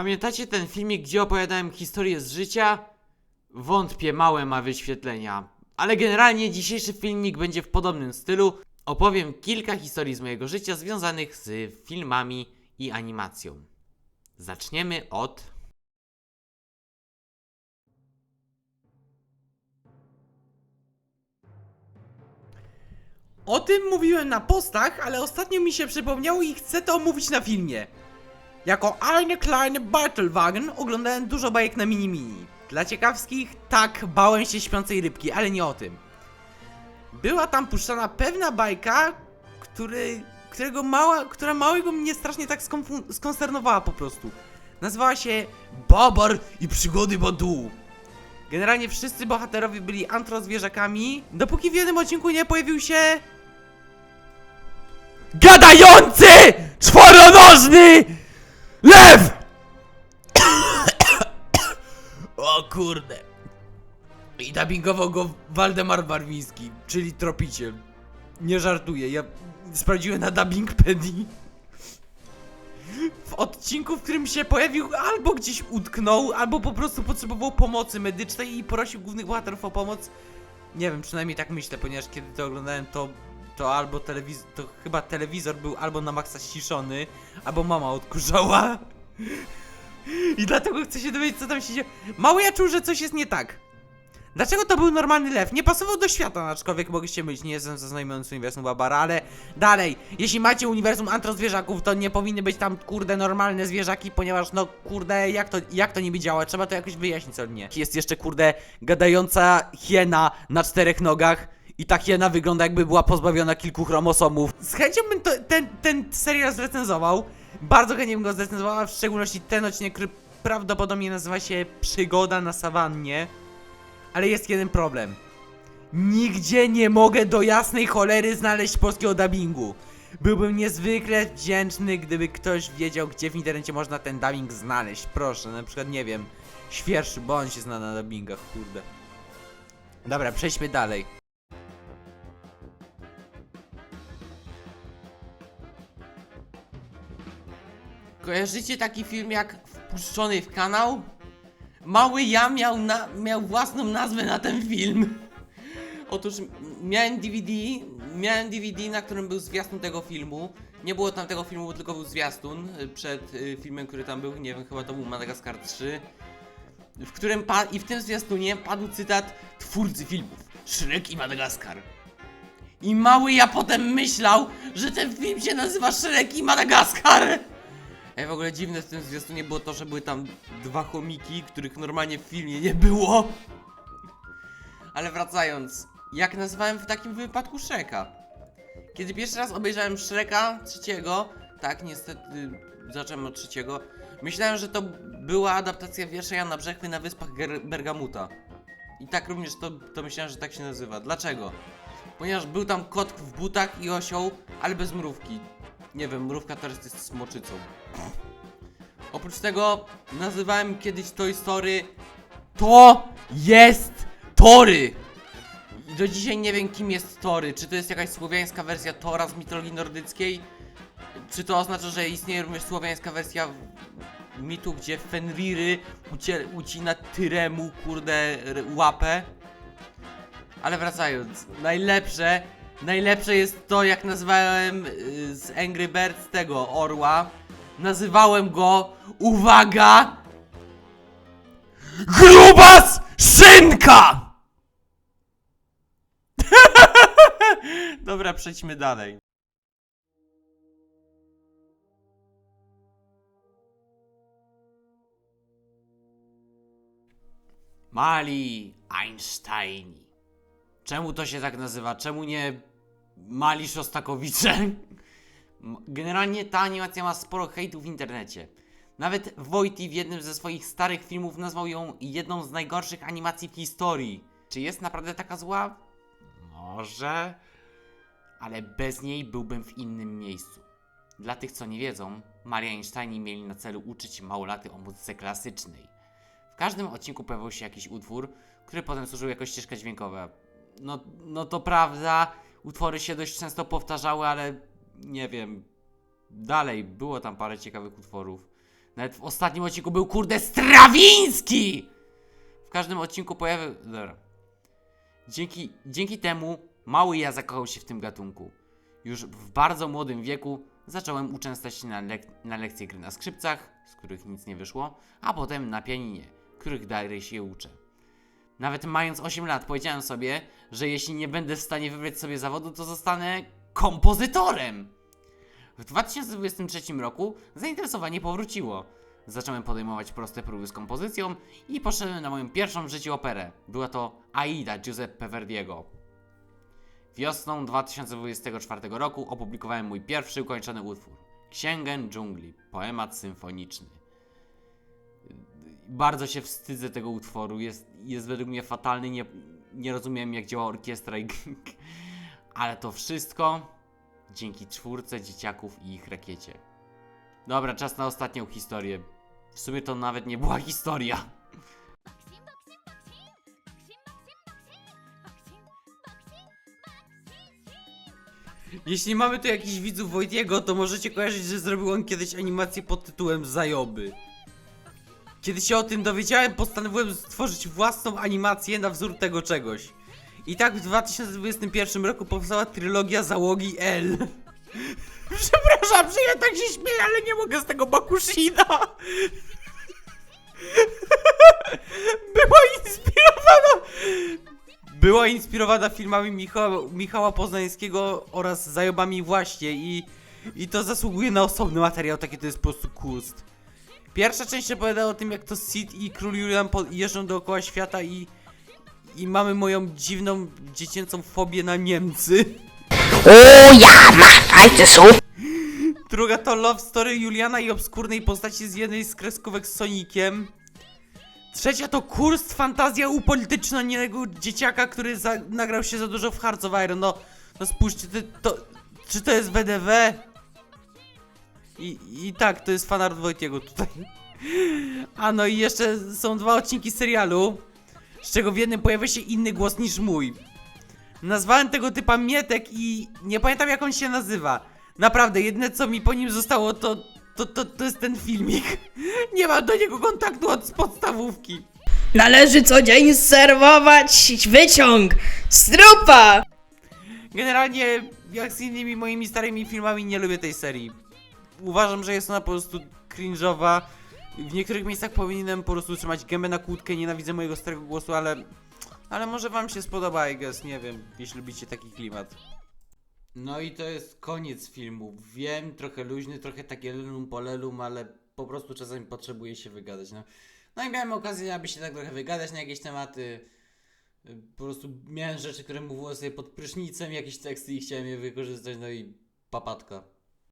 Pamiętacie ten filmik, gdzie opowiadałem historię z życia? Wątpię, małe ma wyświetlenia. Ale generalnie dzisiejszy filmik będzie w podobnym stylu. Opowiem kilka historii z mojego życia związanych z filmami i animacją. Zaczniemy od. O tym mówiłem na postach, ale ostatnio mi się przypomniało i chcę to omówić na filmie. Jako Eine kleine Bartelwagen oglądałem dużo bajek na mini mini. Dla ciekawskich, tak, bałem się śpiącej rybki, ale nie o tym. Była tam puszczana pewna bajka, który, którego mała, która małego mnie strasznie tak skonsternowała po prostu. Nazywała się Babar i przygody Badu. Generalnie wszyscy bohaterowie byli antrozwierzakami, dopóki w jednym odcinku nie pojawił się... GADAjąCY CZWORONOżny LEW! o kurde. I dubbingował go Waldemar Barwiński, czyli tropiciel. Nie żartuję, ja sprawdziłem na dubbingpedii. W odcinku, w którym się pojawił, albo gdzieś utknął, albo po prostu potrzebował pomocy medycznej i prosił głównych bohaterów o pomoc. Nie wiem, przynajmniej tak myślę, ponieważ kiedy to oglądałem, to, to albo telewizor, to chyba telewizor był albo na maksa ściszony, albo mama odkurzała. I dlatego chcę się dowiedzieć, co tam się dzieje. Mało ja czuł, że coś jest nie tak. Dlaczego to był normalny lew? Nie pasował do świata, aczkolwiek mogliście mylić, nie jestem zaznajomiony z uniwersum Babara, ale dalej, jeśli macie uniwersum antrozwierzaków, to nie powinny być tam, kurde, normalne zwierzaki, ponieważ, no, kurde, jak to, jak to niby działa? Trzeba to jakoś wyjaśnić, co nie. Jest jeszcze, kurde, gadająca hiena na czterech nogach i ta hiena wygląda jakby była pozbawiona kilku chromosomów. Z chęcią bym to, ten, ten serial zrecenzował, bardzo chętnie bym go zrecenzował, a w szczególności ten odcinek, który prawdopodobnie nazywa się Przygoda na sawannie. Ale jest jeden problem. Nigdzie nie mogę do jasnej cholery znaleźć polskiego dubbingu. Byłbym niezwykle wdzięczny, gdyby ktoś wiedział, gdzie w internecie można ten dubbing znaleźć. Proszę, na przykład, nie wiem, świerszy, bo on się zna na dubbingach, kurde. Dobra, przejdźmy dalej. Kojarzycie taki film jak Wpuszczony w kanał? Mały ja miał, na, miał własną nazwę na ten film. Otóż miałem DVD, miałem DVD, na którym był zwiastun tego filmu. Nie było tam tego filmu, tylko był zwiastun y, przed y, filmem, który tam był. Nie wiem, chyba to był Madagaskar 3. W którym i w tym zwiastunie padł cytat twórcy filmów Shrek i Madagaskar. I mały ja potem myślał, że ten film się nazywa Shrek i Madagaskar. Ej, w ogóle dziwne w tym zwiastunie było to, że były tam dwa chomiki, których normalnie w filmie nie było. Ale wracając, jak nazwałem w takim wypadku Shreka? Kiedy pierwszy raz obejrzałem Shreka trzeciego, tak niestety zacząłem od trzeciego, myślałem, że to była adaptacja wiersza Jana Brzechwy na wyspach Ger- Bergamuta. I tak również to, to myślałem, że tak się nazywa. Dlaczego? Ponieważ był tam kot w butach i osioł, ale bez mrówki. Nie wiem, mrówka teraz jest smoczycą. Oprócz tego nazywałem kiedyś Toy Story To jest Tory! I do dzisiaj nie wiem kim jest Tory. Czy to jest jakaś słowiańska wersja Tora z mitologii nordyckiej? Czy to oznacza, że istnieje również słowiańska wersja mitu, gdzie Fenriry ucina Tyremu, kurde, łapę? Ale wracając, najlepsze, najlepsze jest to, jak nazwałem y, z Angry Birds tego orła. Nazywałem go, uwaga, GRUBAS SZYNKA! Dobra, przejdźmy dalej. Mali Einsteini. Czemu to się tak nazywa? Czemu nie Mali Szostakowicze? Generalnie ta animacja ma sporo hejtu w internecie. Nawet Wojty w jednym ze swoich starych filmów nazwał ją jedną z najgorszych animacji w historii. Czy jest naprawdę taka zła? Może. Ale bez niej byłbym w innym miejscu. Dla tych, co nie wiedzą, Maria Einsteini mieli na celu uczyć małolaty o muzyce klasycznej. W każdym odcinku pojawił się jakiś utwór, który potem służył jako ścieżka dźwiękowa. No, no to prawda, utwory się dość często powtarzały, ale nie wiem. Dalej, było tam parę ciekawych utworów. Nawet w ostatnim odcinku był kurde Strawiński! W każdym odcinku pojawił... Dzięki, dzięki temu mały ja zakochał się w tym gatunku. Już w bardzo młodym wieku zacząłem uczęstać się na, lek na lekcje gry na skrzypcach, z których nic nie wyszło, a potem na pianinie, których dalej się uczę. Nawet mając 8 lat powiedziałem sobie, że jeśli nie będę w stanie wybrać sobie zawodu, to zostanę kompozytorem. W 2023 roku zainteresowanie powróciło. Zacząłem podejmować proste próby z kompozycją i poszedłem na moją pierwszą w życiu operę. Była to Aida Giuseppe Verdiego. Wiosną 2024 roku opublikowałem mój pierwszy ukończony utwór Księgę dżungli, poemat symfoniczny. Bardzo się wstydzę tego utworu, jest, jest według mnie fatalny, nie, nie rozumiem jak działa orkiestra i ale to wszystko dzięki czwórce dzieciaków i ich rakiecie. Dobra, czas na ostatnią historię. W sumie to nawet nie była historia. Jeśli mamy tu jakichś widzów Wojtiego, to możecie kojarzyć, że zrobił on kiedyś animację pod tytułem Zajoby. Kiedy się o tym dowiedziałem, postanowiłem stworzyć własną animację na wzór tego czegoś. I tak w 2021 roku powstała trylogia Załogi L. Przepraszam, że ja tak się śmieję, ale nie mogę z tego Bakushina. Była inspirowana była inspirowana filmami Michała, Michała Poznańskiego oraz zajobami właśnie i, i to zasługuje na osobny materiał, taki to jest po prostu kust. Pierwsza część opowiada o tym jak to Sid i Król Julian po- jeżdżą dookoła świata i, i mamy moją dziwną dziecięcą fobię na Niemcy. O ja, mach alte so. Druga to Love Story Juliana i obskurnej postaci z jednej z kreskówek z Sonikiem. Trzecia to kurs fantazja upolitycznionego dzieciaka, który za, nagrał się za dużo w Hearts of Iron. No, no spójrzcie, to, to, czy to jest WDW? I, I tak, to jest fanart Wojtiego tutaj. A no i jeszcze są dwa odcinki serialu, z czego w jednym pojawia się inny głos niż mój. Nazwałem tego typa Mietek i nie pamiętam jak on się nazywa. Naprawdę, jedyne co mi po nim zostało to, to, to, to jest ten filmik. Nie mam do niego kontaktu od podstawówki. Należy co dzień serwować wyciąg z trupa. Generalnie, jak z innymi moimi starymi filmami, nie lubię tej serii. Uważam, że jest ona po prostu cringe'owa. W niektórych miejscach powinienem po prostu trzymać gębę na kłódkę, nienawidzę mojego starego głosu, ale... Ale może wam się spodoba, I guess, nie wiem, jeśli lubicie taki klimat. No i to jest koniec filmu. Wiem, trochę luźny, trochę takie lelum polelum, ale po prostu czasami potrzebuję się wygadać. No, no i miałem okazję, aby się tak trochę wygadać na jakieś tematy. Po prostu miałem rzeczy, które mówiłem sobie pod prysznicem, jakieś teksty i chciałem je wykorzystać, no i papatka.